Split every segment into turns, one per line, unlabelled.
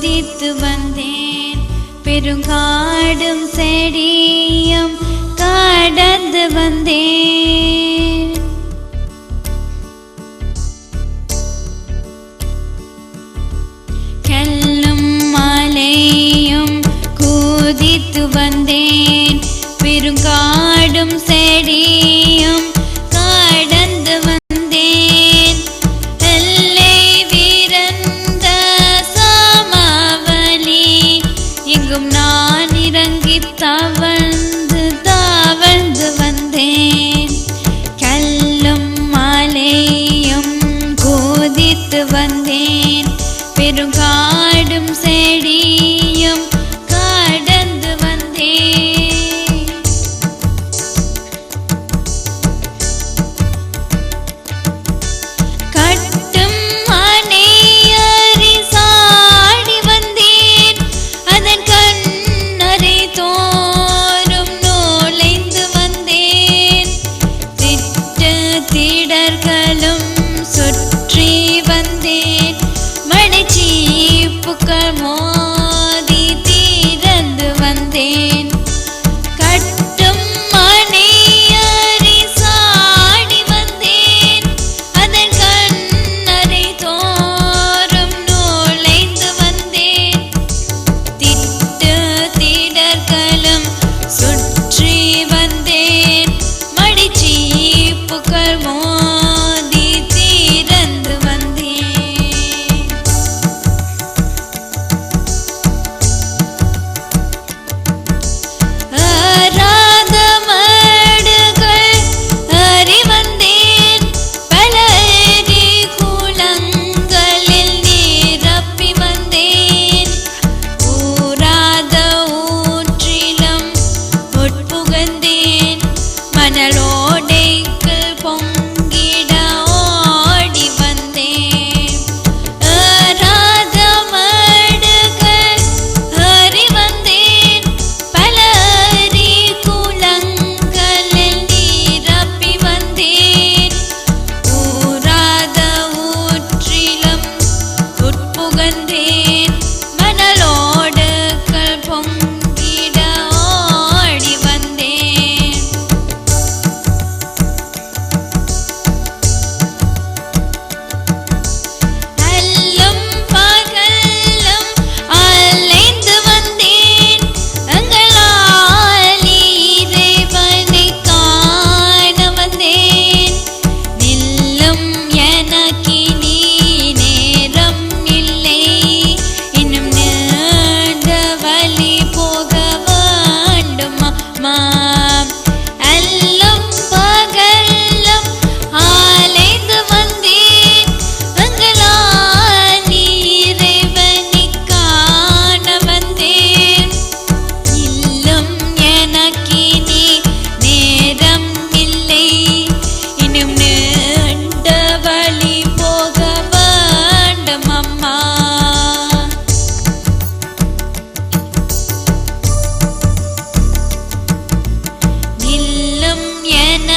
உதித்து வந்தேன். பெருங்காடும் செடியும் கடந்து வந்தேன். கல்லும் மலையும் குதித்து வந்தேன். பெருங்கா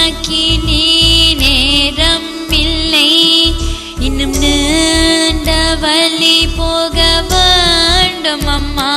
உனக்கினே இல்லை இன்னும் நீண்ட வழி போக வேண்டும் அம்மா.